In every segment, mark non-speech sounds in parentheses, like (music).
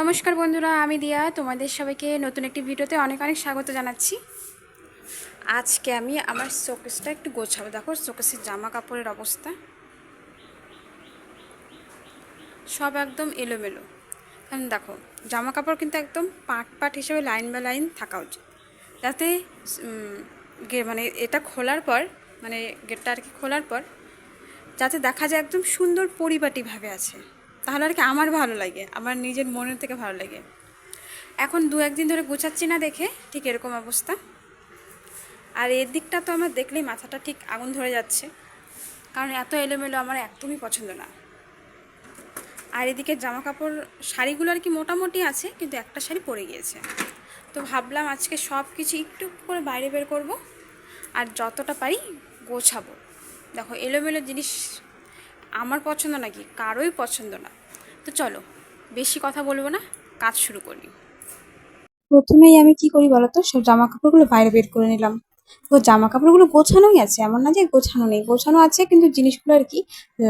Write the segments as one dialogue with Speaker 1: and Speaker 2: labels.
Speaker 1: নমস্কার বন্ধুরা, আমি দিয়া। তোমাদের সবাইকে নতুন একটি ভিডিওতে অনেক অনেক স্বাগত জানাচ্ছি। আজকে আমি আমার শোকেসটা একটু গোছাবো। দেখো, শোকেসের জামা কাপড়ের অবস্থা। সব একদম এলোমেলো। কারণ দেখো জামা কাপড় কিন্তু একদম পাট পাট হিসেবে লাইন বাই লাইন থাকা উচিত। যাতে মানে এটা খোলার পর মানে গেটটা আর কি খোলার পর, যাতে দেখা যায় একদম সুন্দর পরিপাটিভাবে আছে। তাহলে আর কি আমার ভালো লাগে, আমার নিজের মনের থেকে ভালো লাগে। এখন দু একদিন ধরে গোছাচ্ছি না দেখে, ঠিক এরকম অবস্থা। আর এর দিকটা তো আমার দেখলেই মাথাটা ঠিক আগুন ধরে যাচ্ছে, কারণ এত এলোমেলো আমার একদমই পছন্দ না। আর এদিকে জামা কাপড় শাড়িগুলো আর কি মোটামুটি আছে, কিন্তু একটা শাড়ি পরে গিয়েছে। তো ভাবলাম আজকে সব কিছু একটু করে বাইরে বের করব, আর যতটা পারি গোছাবো। দেখো, এলোমেলো জিনিস আমার পছন্দ নাকি কারোই পছন্দ না। তো চলো, বেশি কথা বলব না, কাজ শুরু করি। প্রথমেই আমি কি করি বলতো? সব জামা কাপড়গুলো বাইরে বের করে নিলাম। তো জামা কাপড়গুলো গোছানোই আছে, এমন না যে গোছানো নেই। গোছানো আছে, কিন্তু জিনিসগুলো আর কি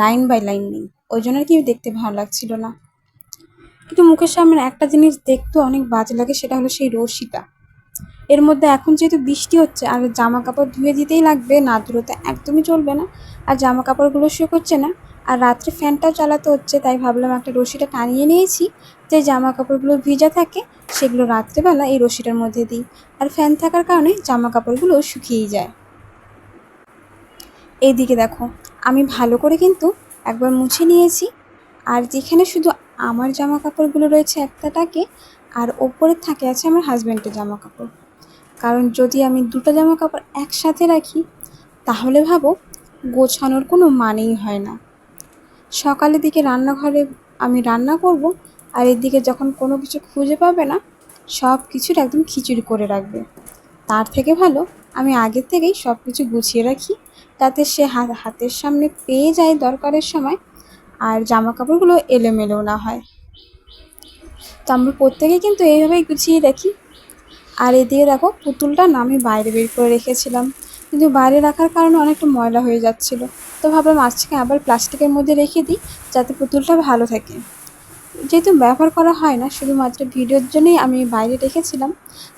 Speaker 1: লাইন বাই লাইন নেই। ওই জন্য আর কি দেখতে ভালো লাগছিল না। কিন্তু মুখের সামনে একটা জিনিস দেখতে অনেক বাজে লাগে, সেটা হলো সেই রশিটা। এর মধ্যে এখন যেহেতু বৃষ্টি হচ্ছে, আর জামা কাপড় ধুয়ে দিতেই লাগবে, না ধুলোতে একদমই চলবে না। আর জামা কাপড়গুলো শুকোচ্ছে না আর রাত্রে ফ্যানটাও চালাতে হচ্ছে, তাই ভাবলাম একটা রশিটা টানিয়ে নিয়েছি। যে জামা কাপড়গুলো ভিজা থাকে, সেগুলো রাত্রেবেলা এই রশিটার মধ্যে দিই। আর ফ্যান থাকার কারণে জামা কাপড়গুলো শুকিয়েই যায়। এইদিকে দেখো, আমি ভালো করে কিন্তু একবার মুছে নিয়েছি। আর যেখানে শুধু আমার জামা কাপড়গুলো রয়েছে একটা টাকে আর ওপরে থাকে আছে আমার হাজব্যান্ডের জামা কাপড় কারণ যদি আমি দুটো জামা কাপড় একসাথে রাখি, তাহলে ভাবো গোছানোর কোনো মানেই হয় না। সকালের দিকে রান্নাঘরে আমি রান্না করব, আর এদিকে যখন কোনো কিছু খুঁজে পাবে না, সব কিছুর একদম খিচুড়ি করে রাখবে। তার থেকে ভালো, আমি আগের থেকেই সব কিছু গুছিয়ে রাখি, তাতে সে হাতের সামনে পেয়ে যায় দরকারের সময়, আর জামা কাপড়গুলো এলোমেলো না হয়। তো আমরা প্রত্যেকেই কিন্তু এইভাবেই গুছিয়ে রাখি। আর এদিকে দেখো, পুতুলটা না আমি বাইরে বের করে রেখেছিলাম। কিন্তু বাইরে রাখার কারণে অনেকটা ময়লা হয়ে যাচ্ছিল। তো ভাবলাম আজকে আবার প্লাস্টিকের মধ্যে রেখে দিই, যাতে পুতুলটা ভালো থাকে। যেহেতু ব্যবহার করা হয় না, শুধুমাত্র ভিডিওর জন্যই আমি বাইরে রেখেছিলাম।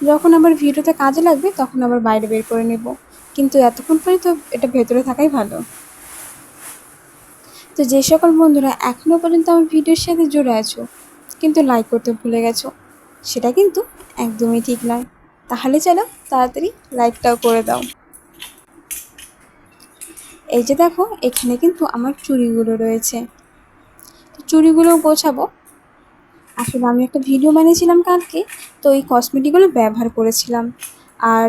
Speaker 1: যখন আবার ভিডিওতে কাজে লাগবে, তখন আবার বাইরে বের করে নেব। কিন্তু এতক্ষণ পরে তো এটা ভেতরে থাকাই ভালো। তো যে সকল বন্ধুরা এখনও পর্যন্ত আমার ভিডিওর সাথে জুড়ে আছো, কিন্তু লাইক করতে ভুলে গেছো, সেটা কিন্তু একদমই ঠিক নয়। তাহলে চলো তাড়াতাড়ি লাইকটাও করে দাও। এই যে দেখো, এখানে কিন্তু আমার চুড়িগুলো রয়েছে। তো চুড়িগুলো গোছাবো। আসলে আমি একটা ভিডিও বানিয়েছিলাম কালকে, তো এই কসমেটিকগুলো ব্যবহার করেছিলাম। আর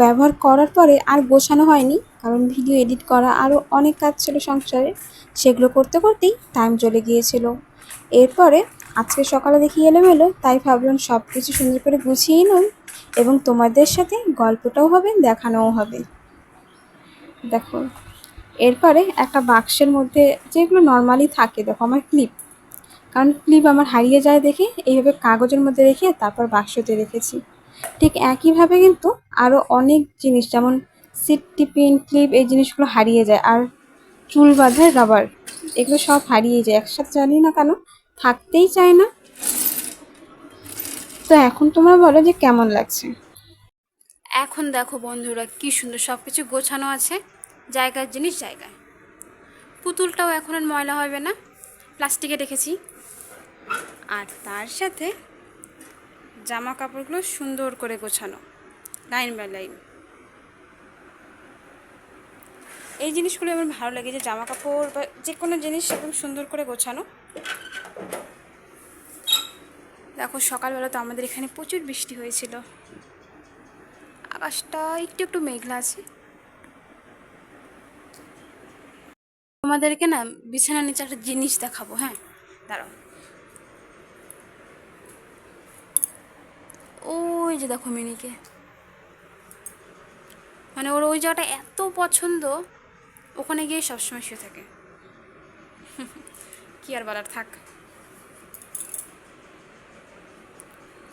Speaker 1: ব্যবহার করার পরে আর গোছানো হয়নি, কারণ ভিডিও এডিট করা আরও অনেক কাজ ছিল সংসারে। সেগুলো করতে করতেই টাইম চলে গিয়েছিল। এরপরে আজকে সকালে দেখি এলোমেলো, তাই ভাবলাম সব কিছু সুন্দর করে গুছিয়েই নই এবং তোমাদের সাথে গল্পটাও হবে, দেখানোও হবে। দেখো। এরপরে একটা বাক্সের মধ্যে যেগুলো নর্মালি থাকে, দেখো আমার ক্লিপ কারণ ক্লিপ আমার হারিয়ে যায় দেখে, এইভাবে কাগজের মধ্যে রেখে তারপর বাক্সতে রেখেছি। ঠিক একইভাবে কিন্তু আরও অনেক জিনিস, যেমন সিট টিপিন ক্লিপ এই জিনিসগুলো হারিয়ে যায়। আর চুল বাঁধার রাবার এগুলো সব হারিয়ে যায়। একসাথে জানি না কেন, থাকতেই চায় না। তো এখন তোমরা বলো যে কেমন লাগছে? এখন দেখো বন্ধুরা কি সুন্দর সব কিছু গোছানো আছে। জায়গার জিনিস জায়গায়। পুতুলটাও এখন আর ময়লা হবে না, প্লাস্টিকে রেখেছি। আর তার সাথে জামা কাপড়গুলো সুন্দর করে গোছানো, লাইন বাই লাইন। এই জিনিসগুলো আমার ভালো লাগে যে জামা কাপড় বা যে কোনো জিনিস একদম সুন্দর করে গোছানো। দেখো, সকালবেলা তো আমাদের এখানে প্রচুর বৃষ্টি হয়েছিল। আকাশটা একটু একটু মেঘলা আছে। তোমাদেরকে না বিছানার নিচে একটা জিনিস দেখাবো হ্যাঁ? দাঁড়াও। ওই যে দেখো মিনিকে। মানে ওর ওই জায়গাটা এত পছন্দ, ওখানে গিয়ে সবসময় শুয়ে থাকে। (laughs) কি আর বলার, থাক।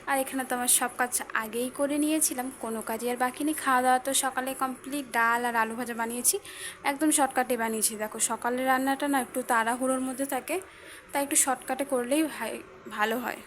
Speaker 1: আর এখানে তো আমার সব কাজ আগেই করে নিয়েছিলাম, কোনো কাজই আর বাকি নেই। খাওয়া দাওয়া তো সকালে কমপ্লিট ডাল আর আলু ভাজা বানিয়েছি, একদম শর্টকাটে বানিয়েছি। দেখো, সকালের রান্নাটা না একটু তাড়াহুড়োর মধ্যে থাকে, তাই একটু শর্টকাটে করলেই ভালো হয়।